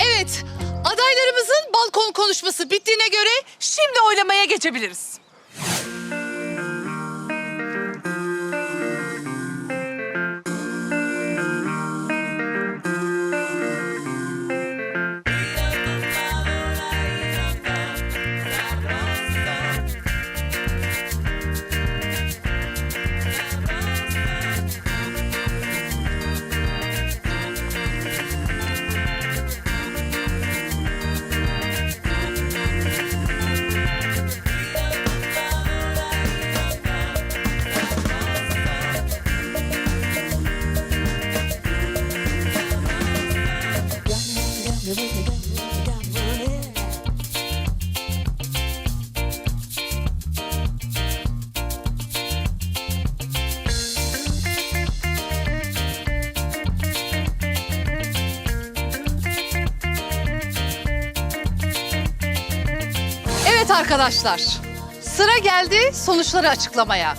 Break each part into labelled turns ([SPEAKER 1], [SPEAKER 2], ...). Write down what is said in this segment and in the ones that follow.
[SPEAKER 1] Evet, adaylarımızın balkon konuşması bittiğine göre şimdi oylamaya geçebiliriz. Evet arkadaşlar, sıra geldi sonuçları açıklamaya.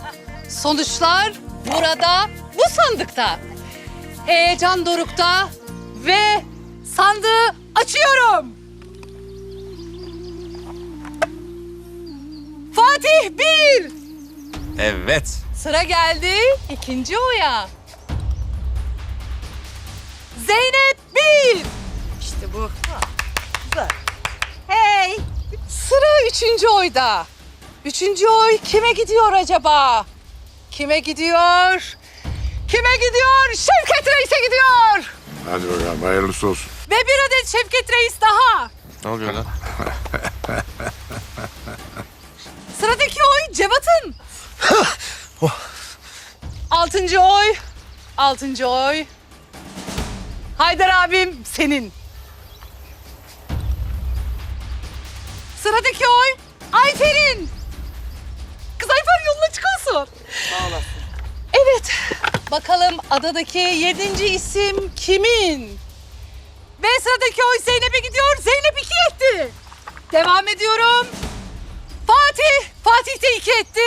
[SPEAKER 1] Sonuçlar burada, bu sandıkta. Heyecan dorukta ve sandığı açıyorum. Fatih bir.
[SPEAKER 2] Evet.
[SPEAKER 1] Sıra geldi ikinci oya. Zeynep bir.
[SPEAKER 3] İşte bu. Güzel. Hey!
[SPEAKER 1] Sıra üçüncü oyda. Üçüncü oy kime gidiyor acaba? Kime gidiyor? Kime gidiyor? Şevket Reis'e gidiyor.
[SPEAKER 4] Hadi bakalım hayırlısı olsun.
[SPEAKER 1] Ve bir adet Şevket Reis daha.
[SPEAKER 2] Ne oluyor lan?
[SPEAKER 1] Sıradaki oy Cevat'ın. Altıncı oy. Altıncı oy. Haydar abim senin. Sıradaki oy Ayfer'in. Kız Ayfer yoluna çıkıyorsun.
[SPEAKER 3] Sağ olasın.
[SPEAKER 1] Evet. Bakalım adadaki yedinci isim kimin? Ve sıradaki oy Zeynep'e gidiyor. Zeynep iki etti. Devam ediyorum. Fatih. Fatih de iki etti.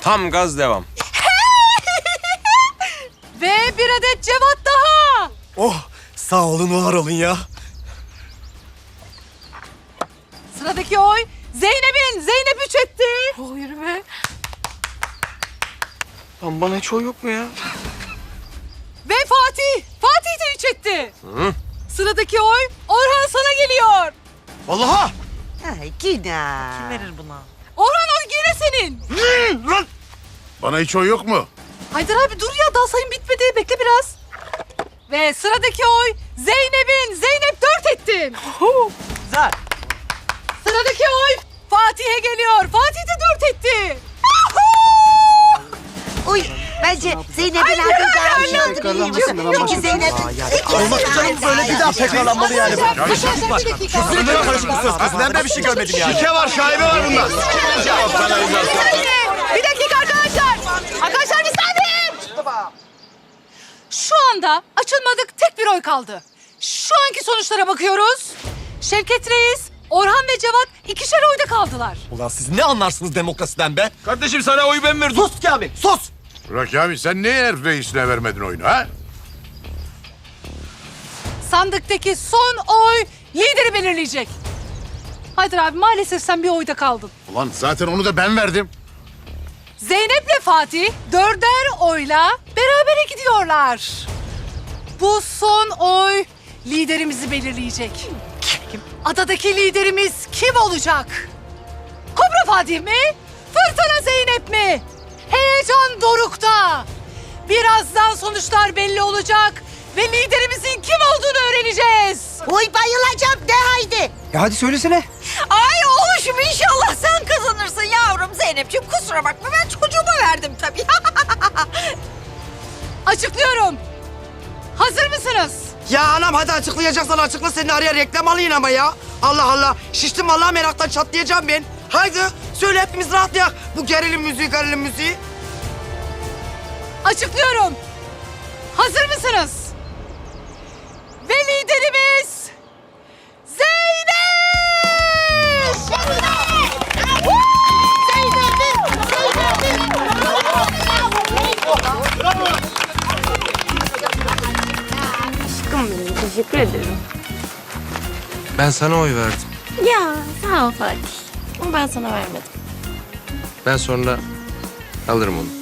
[SPEAKER 2] Tam gaz devam.
[SPEAKER 1] Ve bir adet Cevat daha.
[SPEAKER 5] Oh sağ olun var olun ya.
[SPEAKER 1] Sıradaki oy Zeynep'in. Zeynep üç etti. Oh yürü be.
[SPEAKER 5] Lan bana hiç oy yok mu ya?
[SPEAKER 1] Ve Fatih. Fatih de üç etti. Sıradaki oy Orhan sana geliyor.
[SPEAKER 5] Vallahi.
[SPEAKER 3] Ay Gina. Kim verir buna?
[SPEAKER 1] Orhan o yine senin.
[SPEAKER 5] Lan.
[SPEAKER 4] Bana hiç oy yok mu?
[SPEAKER 1] Haydar abi dur ya daha sayım bitmedi. Bekle biraz. Ve sıradaki oy Zeynep'in. Zeynep dört ettin.
[SPEAKER 3] Güzel.
[SPEAKER 1] Sıradaki oy Fatih'e geliyor. Fatih de dört etti.
[SPEAKER 6] Zeynep'in hakkı daha iyi oldu biliyor musun? Çünkü Zeynep
[SPEAKER 5] Olmak üzere böyle bir daha tekrarlanmalı yani.
[SPEAKER 4] Ya
[SPEAKER 1] bir dakika.
[SPEAKER 5] Sürücüye karışık bir söz konusu. Ben de bir şey görmedim yani. Şike var, şaibe var bunda.
[SPEAKER 1] Bir dakika arkadaşlar. Arkadaşlar bir saniye. Şu anda açılmadık tek bir oy kaldı. Şu anki sonuçlara bakıyoruz. Şevket Reis, Orhan ve Cevat ikişer oyda kaldılar.
[SPEAKER 5] Ulan siz ne anlarsınız demokrasiden be?
[SPEAKER 2] Kardeşim sana oyu ben verdim.
[SPEAKER 5] Sus Kamil, sus.
[SPEAKER 4] Bırak abi sen niye herif reisine vermedin oyunu ha?
[SPEAKER 1] Sandıktaki son oy lideri belirleyecek. Haydar abi maalesef sen bir oyda kaldın.
[SPEAKER 4] Ulan zaten onu da ben verdim.
[SPEAKER 1] Zeynep'le Fatih dörder oyla berabere gidiyorlar. Bu son oy liderimizi belirleyecek. Kim? Adadaki liderimiz kim olacak? Kobra Fatih mi? Fırtına Zeynep mi? Heyecan dorukta. Birazdan sonuçlar belli olacak ve liderimizin kim olduğunu öğreneceğiz.
[SPEAKER 6] Uy bayılacağım de haydi.
[SPEAKER 5] Ya hadi söylesene.
[SPEAKER 3] Ay oğluşum inşallah sen kazanırsın yavrum Zeynep'ciğim. Kusura bakma ben çocuğuma verdim tabii.
[SPEAKER 1] Açıklıyorum. Hazır mısınız?
[SPEAKER 7] Ya anam hadi açıklayacaksan açıkla seni araya reklam alayım ama ya. Allah Allah şiştim vallahi meraktan çatlayacağım ben. Haydi söyle hepimiz rahatlayak. Bu gerilim müziği gerilim müziği.
[SPEAKER 1] Açıklıyorum. Hazır mısınız? Ve liderimiz Zeynep!
[SPEAKER 6] Aşkım benim teşekkür
[SPEAKER 3] Teşekkür ederim.
[SPEAKER 2] Ben sana oy verdim.
[SPEAKER 3] Ya sağ ol Fatih. Ama ben sana vermedim.
[SPEAKER 2] Ben sonra alırım onu.